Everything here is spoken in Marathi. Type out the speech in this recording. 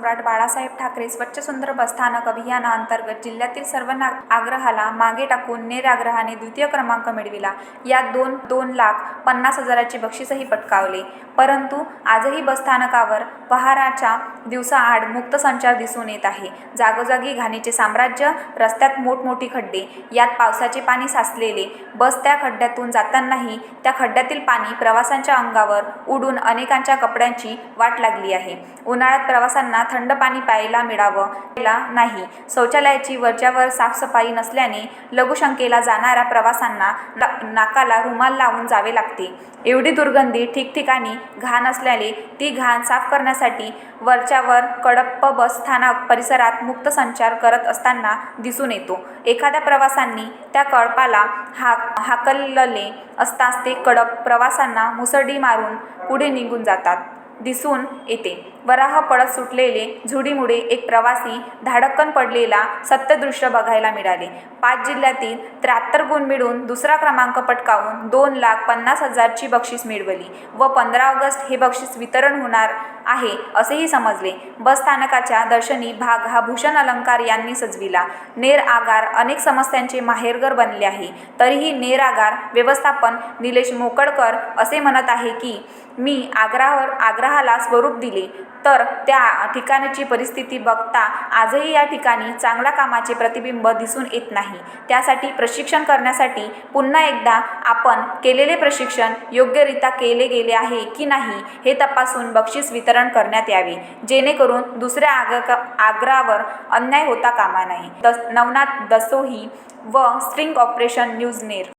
सम्राट बाळासाहेब ठाकरे स्वच्छ सुंदर बसस्थानक अभियानाअंतर्गत जिल्ह्यातील सर्व ना आग्रहाला मागे टाकून नेर आग्रहाने द्वितीय क्रमांक मिळविला. यात दोन दोन लाख पन्नास हजाराचे बक्षीसही पटकावले. परंतु आजही बसस्थानकावर पहाराच्या दिवसाआड मुक्त संचार दिसून येत आहे. जागोजागी घाणीचे साम्राज्य रस्त्यात मोठमोठी खड्डे यात पावसाचे पाणी साचलेले बस त्या खड्ड्यातून जातानाही त्या खड्ड्यातील पाणी प्रवाशांच्या अंगावर उडून अनेकांच्या कपड्यांची वाट लागली आहे. उन्हाळ्यात प्रवाशांना थंड पाणी प्यायला मिळावं. नाही. शौचालयाची वरच्यावर साफसफाई नसल्याने लघुशंकेला जाणाऱ्या प्रवाशांना ना- नाकाला रुमाल लावून जावे लागते. एवढी दुर्गंधी ठिकठिकाणी घाण असल्याने ती घाण साफ करण्यासाठी वरच्यावर कडप्प बस स्थानक परिसरात मुक्त संचार करत असताना दिसून येतो. एखाद्या प्रवाशांनी त्या कळपाला हाक हाकलले असताच ते कडप प्रवाशांना मुसडी मारून पुढे निघून जातात. दिसून येते. वराह पडत सुटलेले झुडीमुळे एक प्रवासी धाडक्कन पडलेला सत्यदृश्य बघायला मिळाले. पाच जिल्ह्यातील त्र्याहत्तर गुण मिळून दुसरा क्रमांक पटकावून दोन लाख पन्नास हजारची बक्षीस मिळवली व पंधरा ऑगस्ट हे बक्षीस वितरण होणार आहे असेही समजले. बस स्थानकाच्या दर्शनी भाग हा भूषण अलंकार यांनी सजविला. नेर आगार अनेक समस्यांचे माहेरघर बनले आहे. तरीही नेर आगार व्यवस्थापन निलेश मोकडकर असे म्हणत आहे की मी आग्रावर आग्रा आग्रहाला स्वरूप दिले. तर त्या ठिकाणची परिस्थिती बघता आजही या ठिकाणी चांगल्या कामाचे प्रतिबिंब दिसून येत नाही. त्यासाठी प्रशिक्षण करण्यासाठी पुन्हा एकदा आपण केलेले प्रशिक्षण योग्यरित्या केले गेले आहे की नाही हे तपासून बक्षीस वितरण करण्यात यावे. जेणेकरून दुसऱ्या आग्र आग्रावर अन्याय होता कामा नये. दस नवनाथ दसोही व स्ट्रिंग ऑपरेशन न्यूजनेर